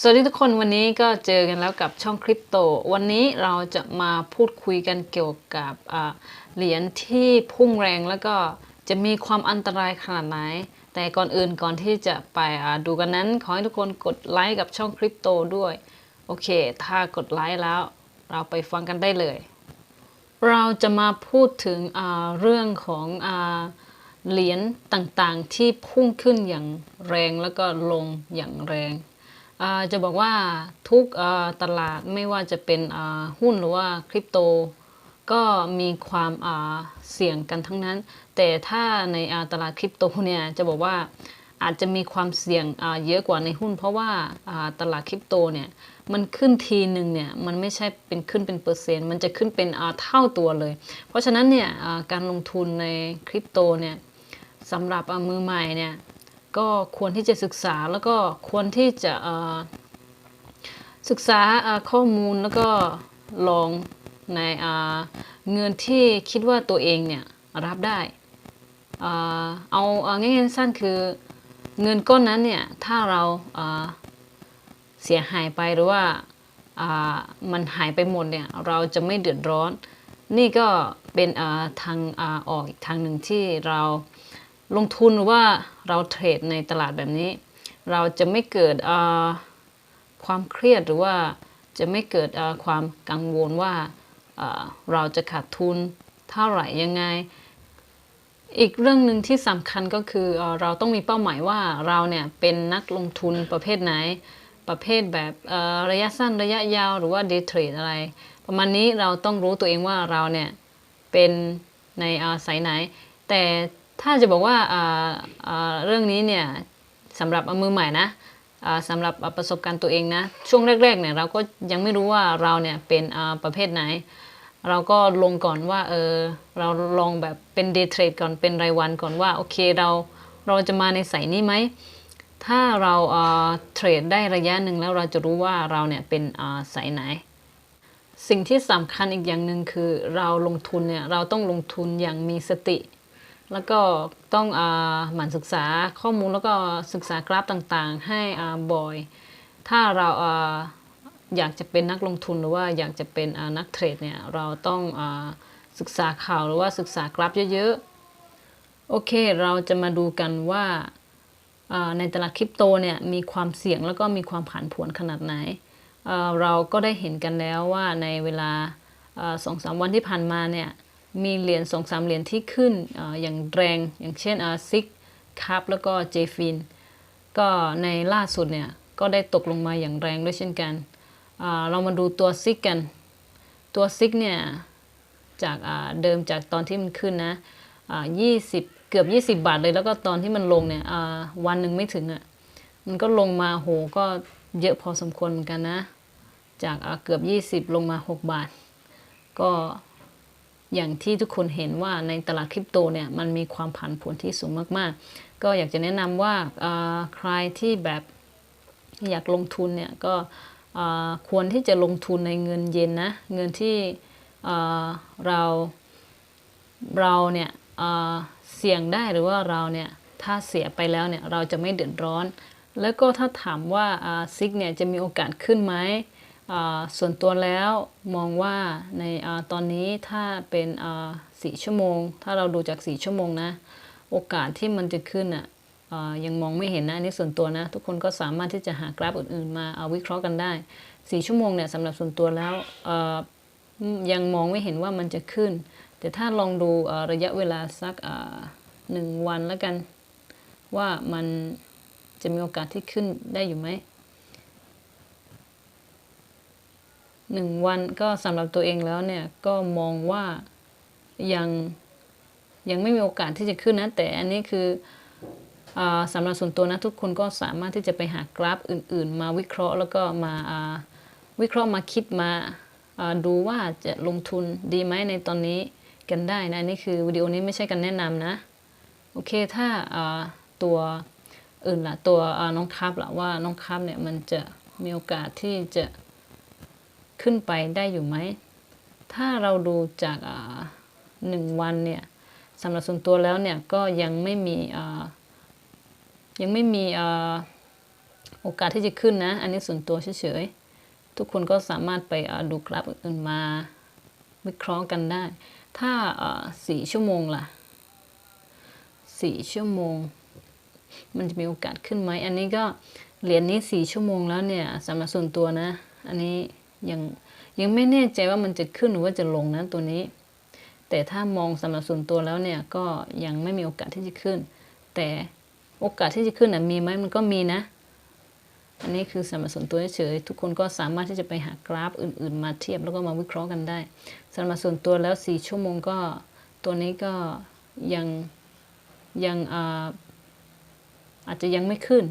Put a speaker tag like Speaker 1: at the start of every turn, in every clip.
Speaker 1: สวัสดีทุกคนวันนี้ก็เจอกันแล้วกับช่องคริปโต วันนี้เราจะมาพูดคุยกันเกี่ยวกับเหรียญที่พุ่งแรงแล้วก็จะมีความอันตรายขนาดไหน แต่ก่อนอื่นก่อนที่จะไปดูกันนั้น ขอให้ทุกคนกดไลค์กับช่องคริปโตด้วย โอเค ถ้ากดไลค์แล้วเราไปฟังกันได้เลย เราจะมาพูดถึงเรื่องของเหรียญต่างๆที่พุ่งขึ้นอย่างแรงแล้วก็ลงอย่างแรง จะบอกว่าทุกตลาดไม่ว่าจะเป็นหุ้นหรือว่าคริปโต ก็มีความเสี่ยงกันทั้งนั้น แต่ถ้าในตลาดคริปโตเนี่ยจะบอกว่าอาจจะมีความเสี่ยงเยอะกว่าในหุ้น เพราะว่าตลาดคริปโตเนี่ยมันขึ้นทีหนึ่งเนี่ยมันไม่ใช่เป็นขึ้นเป็นเปอร์เซ็นต์มันจะขึ้นเป็นเท่าตัวเลย เพราะฉะนั้นเนี่ยการลงทุนในคริปโตเนี่ยสำหรับมือใหม่เนี่ย ก็ควรที่จะศึกษาแล้วก็ควรที่จะศึกษาข้อมูลแล้วก็ลองในเงินที่คิดว่าตัวเองเนี่ยรับได้ เอาง่ายๆสั้นคือเงินก้อนนั้นเนี่ยถ้าเราเสียหายไปหรือว่ามันหายไปหมดเนี่ยเราจะไม่เดือดร้อน นี่ก็เป็นทางอออกอีกทางหนึ่งที่เรา ลงทุนหรือว่าเราเทรดในตลาดแบบนี้ เราจะไม่เกิดความเครียดหรือว่าจะไม่เกิดความกังวลว่าเราจะขาดทุนเท่าไหร่ยังไง อีกเรื่องหนึ่งที่สำคัญก็คือเอเราต้องมีเป้าหมายว่าเราเนี่ยเป็นนักลงทุนประเภทไหน ประเภทแบบระยะสั้นระยะยาวหรือว่าเดย์เทรดอะไร ประมาณนี้เราต้องรู้ตัวเองว่าเราเนี่ยเป็นในสายไหน แต่ ถ้าจะบอกว่าเรื่องนี้เนี่ยสำหรับมือใหม่นะสำหรับประสบการณ์ตัวเองนะช่วงแรกๆเนี่ยเราก็ยังไม่รู้ว่าเราเนี่ยเป็นประเภทไหน เราก็ลงก่อนว่าเออเราลองแบบเป็นเดย์เทรดก่อนเป็นรายวันก่อนว่าโอเคเราเราจะมาในสายนี้ไหมถ้าเราเทรดได้ระยะหนึ่งแล้วเราจะรู้ว่าเราเนี่ยเป็นสายไหน สิ่งที่สำคัญอีกอย่างหนึ่งคือเราลงทุนเนี่ยเราต้องลงทุนอย่างมีสติ แล้วก็ต้องอหมั่นศึกษาข้อมูลแล้วก็ศึกษากราฟต่างๆ ให้บ่อย ถ้าเราอยากจะเป็นนักลงทุนหรือว่าอยากจะเป็นนักเทรดเนี่ยเราต้องอศึกษาข่าวหรือว่าศึกษากราฟเยอะๆ โอเค เราจะมาดูกันว่าในตลาดคริปโตเนี่ยมีความเสี่ยงแล้วก็มีความผันผวนขนาดไหน เราก็ได้เห็นกันแล้วว่าในเวลาสองสามวันที่ผ่านมาเนี่ย มีเหรียญสองสามเหรียญที่ขึ้นออย่างแรงอย่างเช่นซิกคัพแล้วก็เจฟินก็ในล่าสุดเนี่ย ก็ได้ตกลงมาอย่างแรงด้วยเช่นกันเรามาดูตัวซิกกัน ตัวซิกเนี่ย จากเดิมจากตอนที่มันขึ้นนะยี่สิบเกือบ 20 บาทเลยแล้วก็ตอนที่มันลงเนี่ยวันหนึ่งไม่ถึงอะ่ะมันก็ลงมาโหก็เยอะพอสมควรเหมือนกันนะ จากเกือบ 20 ลงมา 6 บาท ก็ อย่างที่ทุกคนเห็นว่าในตลาดคริปโตเนี่ยมันมีความผันผวนที่สูงมากๆ ก็อยากจะแนะนำว่าใครที่แบบอยากลงทุนเนี่ยก็ควรที่จะลงทุนในเงินเย็นนะเงินที่เราเราเนี่ยเสี่ยงได้หรือว่าเราเนี่ยถ้าเสียไปแล้วเนี่ยเราจะไม่เดือดร้อน แล้วก็ถ้าถามว่าซิกเนี่ยจะมีโอกาสขึ้นไหม ส่วนตัวแล้วมองว่าในอตอนนี้ถ้าเป็นสี่ชั่วโมง ถ้าเราดูจากสี่ชั่วโมงนะ โอกาสที่มันจะขึ้นอะอ่ายังมองไม่เห็นนะอันนี้ส่วนตัวนะ ทุกคนก็สามารถที่จะหากราฟอื่นๆ มาเอาวิเคราะห์กันได้สี่ชั่วโมงเนี่ยสำหรับส่วนตัวแล้วยังมองไม่เห็นว่ามันจะขึ้น แต่ถ้าลองดูระยะเวลาสักหนึ่งวันแล้วกัน ว่ามันจะมีโอกาสที่ขึ้นได้อยู่ไหม หนึ่งวันก็สำหรับตัวเองแล้วเนี่ยก็มองว่ายังยังไม่มีโอกาสที่จะขึ้นนะ แต่อันนี้คืออสำหรับส่วนตัวนะทุกคนก็สามารถที่จะไปหากราฟอื่น ๆ มาวิเคราะห์แล้วก็มาวิเคราะห์มาคิดมาดูว่าจะลงทุนดีไหมในตอนนี้กันได้นะน,นี่คือวิดีโอนี้ไม่ใช่การแนะนำนะ โอเคถ้าตัวอื่นละตัวน้องคับละว่าน้องคับเนี่ยมันจะมีโอกาสที่จะ ขึ้นไปได้อยู่ไหม ถ้าเราดูจากหนึ่งวันเนี่ยสำหรับส่วนตัวแล้วเนี่ยก็ยังไม่มียังไม่มีโอกาสที่จะขึ้นนะ อันนี้ส่วนตัวเฉยๆ ทุกคนก็สามารถไปดูกราฟอื่นๆมาวิเคราะห์กันได้ ถ้าสี่ชั่วโมงล่ะสี่ชั่วโมง มันจะมีโอกาสขึ้นไหม อันนี้ก็เหรียญนี้สี่ชั่วโมงแล้วเนี่ยสำหรับส่วนตัวนะ อันนี้ ยังยังไม่แน่ใจว่ามันจะขึ้นหรือว่าจะลงนะตัวนี้ แต่ถ้ามองสำหรับส่วนตัวแล้วเนี่ยก็ยังไม่มีโอกาสที่จะขึ้น แต่โอกาสที่จะขึ้นนะมีไหมมันก็มีนะ อันนี้คือสำหรับส่วนตัวเฉยทุกคนก็สามารถที่จะไปหากราฟอื่น ๆ มาเทียบแล้วก็มาวิเคราะห์กันได้สำหรับส่วนตัวแล้วสี่ชั่วโมงก็ตัวนี้ก็ยังยังอาอาจจะยังไม่ขึ้น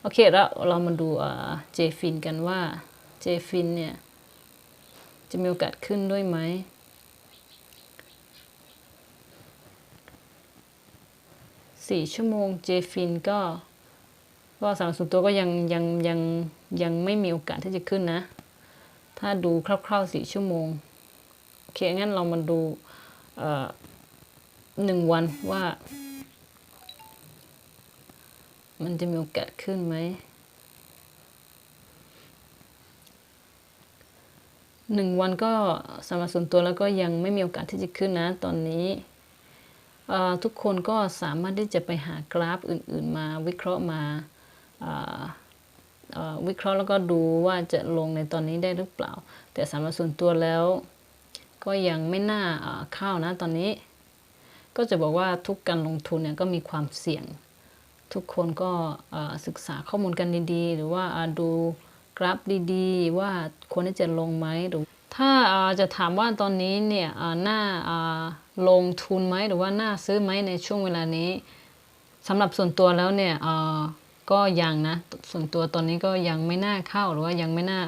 Speaker 1: โอเคแล้วเรามาดูเจฟินกันว่า เจฟินเนี่ย จะมีโอกาสขึ้นด้วยไหม สี่ชั่วโมงเจฟินก็ก็สำหรับส่วนตัวก็ยังยังยังยังไม่มีโอกาสที่จะขึ้นนะ ถ้าดูคร่าวๆสี่ชั่วโมง โอเค งั้นเรามาดูหนึ่งวันว่า มันจะมีโอกาสขึ้นไหม หนึ่งวันก็สำหรับส่วนตัวแล้วก็ยังไม่มีโอกาสที่จะขึ้นนะตอนนี้ทุกคนก็สามารถที่จะไปหากราฟอื่น ๆ มาวิเคราะห์มาวิเคราะห์แล้วก็ดูว่าจะลงในตอนนี้ได้หรือเปล่า แต่สำหรับส่วนตัวแล้ว ก็ยังไม่น่าเข้านะตอนนี้ ก็จะบอกว่าทุกการลงทุนเนี่ยก็มีความเสี่ยง ทุกคนก็ศึกษาข้อมูลกันดีๆ หรือว่าดู กราฟดีๆ ว่าควรที่จะลงไหมหรือถ้าจะถามว่าตอนนี้เนี่ยน่าลงทุนไหมหรือว่าน่าซื้อไหมในช่วงเวลานี้สำหรับส่วนตัวแล้วเนี่ยก็ยังนะส่วนตัวตอนนี้ก็ยังไม่น่าเข้าหรือว่ายังไม่น่า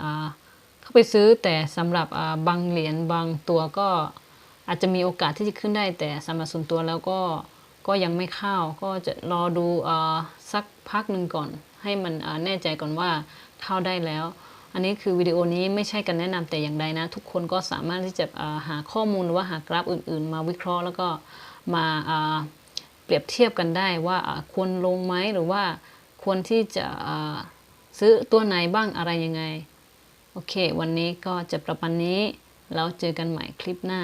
Speaker 1: เข้าไปซื้อแต่สำหรับบางเหรียญบางตัวก็อาจจะมีโอกาสที่จะขึ้นได้ แต่สำหรับส่วนตัวแล้วก็ก็ยังไม่เข้าก็จะรอดูอสักพักหนึ่งก่อน ให้มันแน่ใจก่อนว่า เข้าได้แล้ว อันนี้คือวิดีโอนี้ไม่ใช่การแนะนำแต่อย่างใดนะ ทุกคนก็สามารถที่จะหาข้อมูลหรือว่าหากราฟอื่น ๆ มาวิเคราะห์แล้วก็มาเอ่อเปรียบเทียบกันได้ว่าควรลงไหมหรือว่าควรที่จะซื้อตัวไหนบ้างอะไรยังไง โอเค วันนี้ก็จะประมาณนี้ แล้วเจอกันใหม่คลิปหน้า